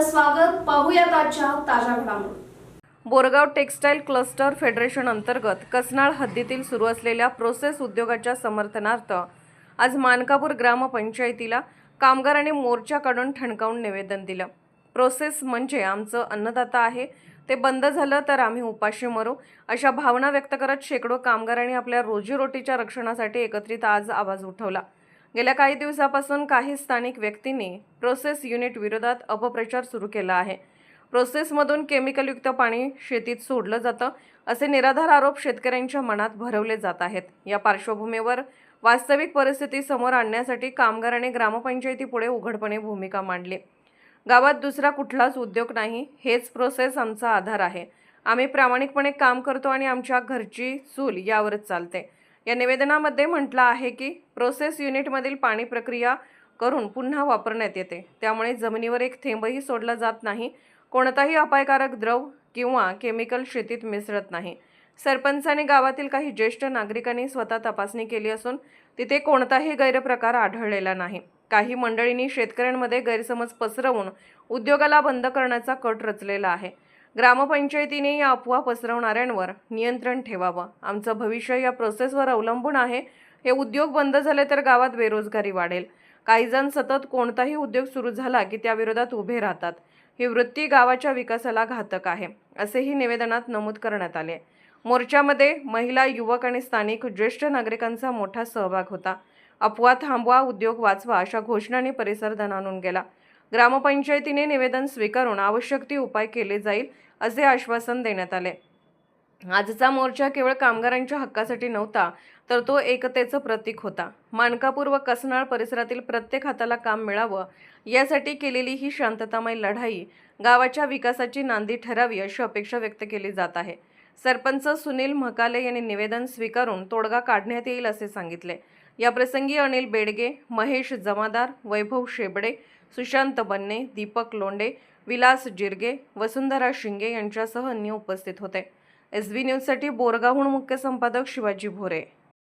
स्वागत पाहूयात आजच्या ताज्या घडामोडी. बोरगाव टेक्स्टाईल क्लस्टर फेडरेशन अंतर्गत कसनाळ हद्दीतील सुरू असलेल्या प्रोसेस उद्योगाच्या समर्थनार्थ आज मानकापूर ग्रामपंचायतीला कामगारांनी मोर्चा काढून ठणकावून निवेदन दिलं. प्रोसेस म्हणजे आमचं अन्नदाता आहे. ते बंद झालं तर आम्ही उपाशी मरू अशा भावना व्यक्त करत शेकडो कामगारांनी आपल्या रोजीरोटीच्या रक्षणासाठी एकत्रित आज आवाज उठवला. गेल्या काही दिवसापासून काही स्थानिक व्यक्तींनी प्रोसेस युनिट विरोधात अपप्रचार सुरू केला आहे. प्रोसेसमधून केमिकलयुक्त पाणी शेतीत सोडलं जातं असे निराधार आरोप शेतकऱ्यांच्या मनात भरवले जात आहेत. या पार्श्वभूमीवर वास्तविक परिस्थिती समोर आणण्यासाठी कामगारांनी ग्रामपंचायतीपुढे उघडपणे भूमिका मांडली. गावात दुसरा कुठलाच उद्योग नाही हेच प्रोसेस आमचा आधार आहे. आम्ही प्रामाणिकपणे काम करतो आणि आमच्या घरची चूल यावरच चालते. या निवेदनामध्ये म्हटलं आहे की प्रोसेस युनिटमधील पाणी प्रक्रिया करून पुन्हा वापरण्यात येते. त्यामुळे जमिनीवर एक थेंबही सोडला जात नाही. कोणताही अपायकारक द्रव किंवा केमिकल शेतीत मिसळत नाही. सरपंचाने गावातील काही ज्येष्ठ नागरिकांनी स्वतः तपासणी केली असून तिथे कोणताही गैरप्रकार आढळलेला नाही. काही मंडळींनी शेतकऱ्यांमध्ये गैरसमज पसरवून उद्योगाला बंद करण्याचा कट रचलेला आहे. ग्रामपंचायतीने या अफवा पसरवणाऱ्यांवर नियंत्रण ठेवावं. आमचं भविष्य या प्रोसेसवर अवलंबून आहे. हे उद्योग बंद झाले तर गावात बेरोजगारी वाढेल. काही जण सतत कोणताही उद्योग सुरू झाला की त्याविरोधात उभे राहतात. ही वृत्ती गावाच्या विकासाला घातक आहे असेही निवेदनात नमूद करण्यात आले. मोर्चामध्ये महिला युवक आणि स्थानिक ज्येष्ठ नागरिकांचा मोठा सहभाग होता. अफवा थांबवा उद्योग वाचवा अशा घोषणांनी परिसर दणाणून गेला. ग्रामपंचायतीने निवेदन स्वीकारून आवश्यक ती उपाय केले जाईल असे आश्वासन देण्यात आले. आजचा मोर्चा केवळ कामगारांच्या हक्कासाठी नव्हता तर तो एकतेचं प्रतीक होता. मानकापूर व कसनाळ परिसरातील प्रत्येक हाताला काम मिळावं यासाठी केलेली ही शांततामय लढाई गावाच्या विकासाची नांदी ठरावी अशी अपेक्षा व्यक्त केली जात आहे. सरपंच सुनील म्हकाले यांनी निवेदन स्वीकारून तोडगा काढण्यात येईल असे सांगितले. याप्रसंगी अनिल बेडगे महेश जमादार वैभव शेबडे सुशांत बन्ने दीपक लोंडे विलास जिरगे वसुंधरा शिंगे यांच्यासह अन्य उपस्थित होते. एस बी न्यूजसाठी बोरगावहून मुख्य संपादक शिवाजी भोरे.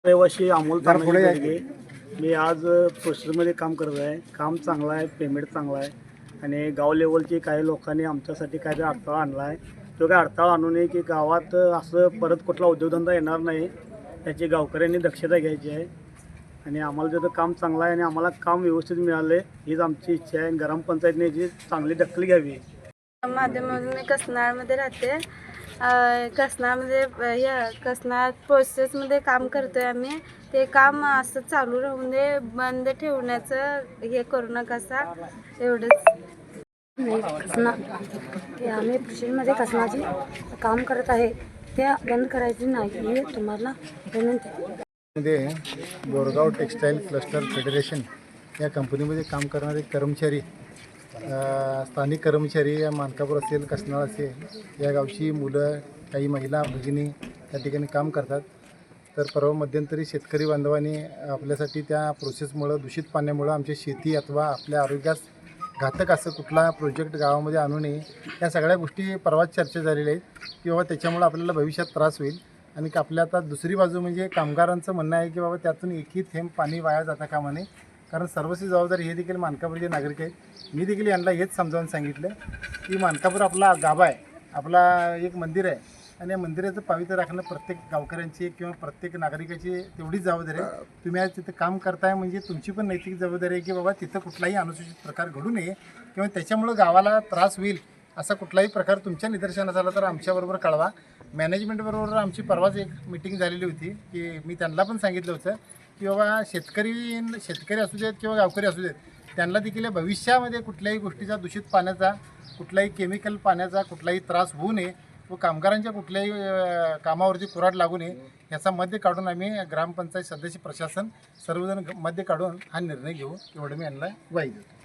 रहिवासी अमोल मी आज प्रोसेसमध्ये काम करत आहे. काम चांगलं आहे पेमेंट चांगलं आहे. आणि गाव लेवलचे काही लोकांनी आमच्यासाठी काहीतरी अडथळा आणला आहे. तो काय अडथळा आणू नये की गावात असं परत कुठला उद्योगधंदा येणार नाही. त्याची गावकऱ्यांनी दक्षता घ्यायची आहे. आणि आम्हाला तिथं काम चांगलं आहे आणि आम्हाला काम व्यवस्थित मिळालं आहे हीच आमची इच्छा आहे. आणि ग्रामपंचायतने याची चांगली दखल घ्यावी. माध्यमातून मी कसनाळमध्ये राहते. अं, कसनाळमध्ये हे कसनाळ प्रोसेसमध्ये काम करतोय आम्ही. ते काम असं चालू राहून दे बंद ठेवण्याचं हे करू नका असा एवढंच. नाही कसना आम्ही कृषीमध्ये कसनाचे काम करत आहे. ते बंद करायचे नाही. ही तुम्हाला विनंती आहे. मध्ये बोरगाव टेक्स्टाईल क्लस्टर फेडरेशन या कंपनीमध्ये काम करणारे कर्मचारी स्थानिक कर्मचारी या मानकापूर असेल कसनाळ असेल या गावची मुलं काही महिला भगिनी त्या ठिकाणी काम करतात. तर परवा मध्यंतरी शेतकरी बांधवांनी आपल्यासाठी त्या प्रोसेसमुळं दूषित पाण्यामुळं आमची शेती अथवा आपल्या आरोग्यास घातक असं कुठला प्रोजेक्ट गावामध्ये आणू नये या सगळ्या गोष्टी परवाच चर्चा झालेल्या आहेत. की बाबा त्याच्यामुळं आपल्याला भविष्यात त्रास होईल. आणि की आपल्या आता दुसरी बाजू म्हणजे कामगारांचं म्हणणं आहे की बाबा त्यातून एकही थेंब पाणी वाया जाता कामा नये कारण सर्वस्वी जबाबदारी हे देखील मानकापूरचे नागरिक आहेत मी देखील यांना हेच समजावून सांगितलं की मानकापूर आपला गाभा आहे आपला एक मंदिर आहे आणि या मंदिराचं पावित्र्य राखणं प्रत्येक गावकऱ्यांची किंवा प्रत्येक नागरिकाची तेवढीच जबाबदारी आहे. तुम्ही आज तिथं काम करताय म्हणजे तुमची पण नैतिक जबाबदारी आहे की बाबा तिथं कुठलाही अनुसूचित प्रकार घडू नये किंवा त्याच्यामुळं गावाला त्रास होईल असा कुठलाही प्रकार तुमच्या निदर्शनात आला तर आमच्याबरोबर कळवा. मॅनेजमेंटबरोबर आमची परवाच एक मिटिंग झालेली होती की मी त्यांना पण सांगितलं होतं की बाबा शेतकरी शेतकरी असू देत किंवा गावकरी असू देत त्यांना देखील भविष्यामध्ये कुठल्याही गोष्टीचा दूषित पाण्याचा कुठलाही केमिकल पाण्याचा कुठलाही त्रास होऊ नये व कामगारांच्या कुठल्याही कामावरती कुराड लागू नये याचा मध्य काढून आम्ही ग्रामपंचायत सदस्य प्रशासन सर्वजण मध्य काढून हा निर्णय घेऊ. एवढं मी यांना ग्वाही देतो.